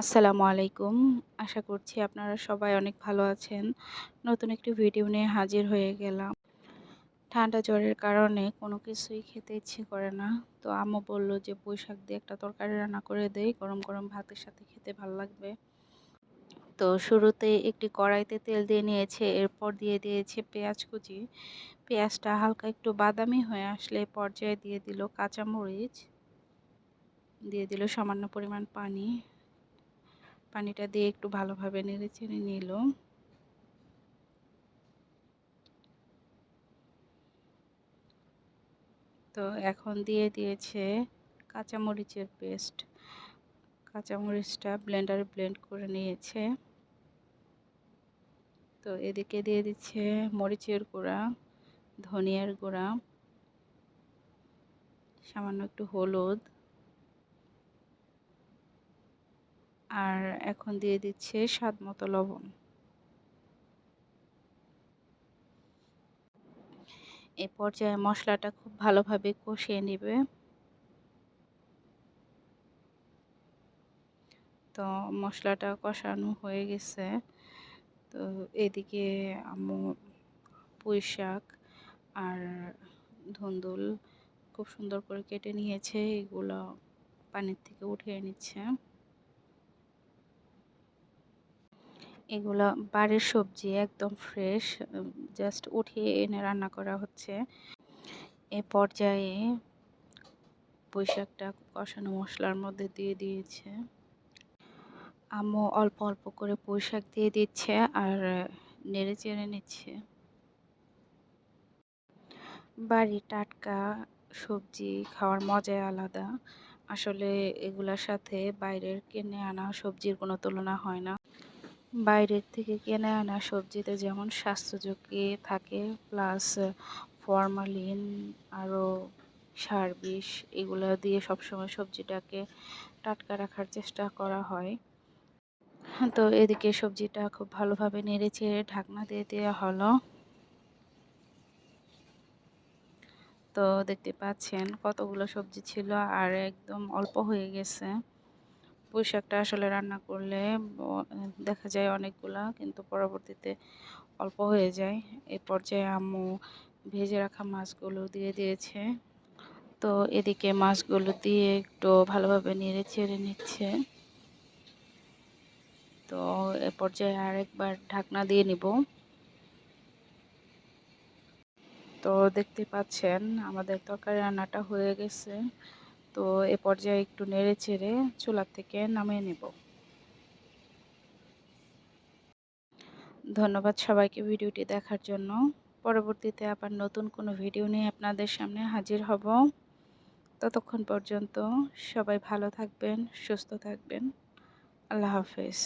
আসসালামু আলাইকুম। আশা করছি আপনারা সবাই অনেক ভালো আছেন। নতুন একটি ভিডিও নিয়ে হাজির হয়ে গেলাম। ঠান্ডা জ্বরের কারণে কোনো কিছুই খেতে ইচ্ছে করে না। তো আম্মু বলল যে বৈশাখ দিয়ে একটা তরকারি রান্না করে দেই, গরম, গরম ভাতের সাথে খেতে ভালো লাগবে। তো শুরুতে একটি কড়াইতে তেল দিয়ে নিয়েছে, এরপর দিয়ে দিয়েছে পেঁয়াজ কুচি। পেঁয়াজটা হালকা একটু বাদামি হয়ে আসলে পর্যায়ে দিয়ে দিল কাঁচামরিচ, দিয়ে দিল সামান্য পরিমাণ পানি। পানিটা দিয়ে একটু ভালোভাবে নেড়ে চেড়ে নিল। তো এখন দিয়ে দিয়েছে কাঁচামরিচের পেস্ট। কাঁচামরিচটা ব্লেন্ডারে ব্লেন্ড করে নিয়েছে। তো এদিকে দিয়ে দিচ্ছে মরিচের গুঁড়া, ধনিয়ার গুঁড়া, সামান্য একটু হলুদ। আর এখন দিয়ে দিচ্ছে স্বাদ মতো লবণ। এ পর্যায়ে মশলাটা খুব ভালোভাবে কষিয়ে নেবে। তো মশলাটা কষানো হয়ে গেছে। তো এদিকে আম্মু পুঁই শাক আর ধুন্দুল খুব সুন্দর করে কেটে নিয়েছে। এগুলো পানির থেকে উঠিয়ে নিচ্ছে। এগুলো বাড়ির সবজি একদম ফ্রেশ জাস্ট উঠিয়ে এনে রান্না করা হচ্ছে। এ পর্যায়ে বৈশাখটা কষানো মশলার মধ্যে দিয়ে দিয়েছে। আম্মু অল্প অল্প করে পুঁইশাক দিয়ে দিচ্ছে আর নেড়ে চেড়ে নিচ্ছে। বাড়ি টাটকা সবজি খাওয়ার মজাই আলাদা। আসলে এগুলার সাথে বাইরের কিনে আনা সবজির কোনো তুলনা হয় না। বাইরের থেকে কিনে আনা সবজিতে যেমন স্বাস্থ্য থাকে প্লাস ফরমালিন আরও সার বিষ এগুলো দিয়ে সবসময় সবজিটাকে টাটকা রাখার চেষ্টা করা হয়। তো এদিকে সবজিটা খুব ভালোভাবে নেড়ে চেড়ে ঢাকনা দিয়ে দেওয়া হলো। তো দেখতে পাচ্ছেন কতগুলো সবজি ছিল আর একদম অল্প হয়ে গেছে। পুঁই শাকটা আসলে রান্না করলে দেখা যায় অনেকগুলা কিন্তু পরবর্তীতে অল্প হয়ে যায়। এ পর্যায়ে আম্মু ভেজে রাখা মাছগুলো দিয়ে দিয়েছে। তো এদিকে মাছগুলো দিয়ে একটু ভালোভাবে নেড়ে ছেড়ে নিচ্ছে। তো এ পর্যায়ে আরেকবার ঢাকনা দিয়ে নিব। তো দেখতে পাচ্ছেন আমাদের তরকারি রান্নাটা হয়ে গেছে। তো এ পর্যায়ে একটু নেড়ে ছেড়ে চুলার থেকে নামিয়ে নেব। ধন্যবাদ সবাইকে ভিডিওটি দেখার জন্য। পরবর্তীতে আবার নতুন কোনো ভিডিও নিয়ে আপনাদের সামনে হাজির হব। ততক্ষণ পর্যন্ত সবাই ভালো থাকবেন, সুস্থ থাকবেন। আল্লাহ হাফেজ।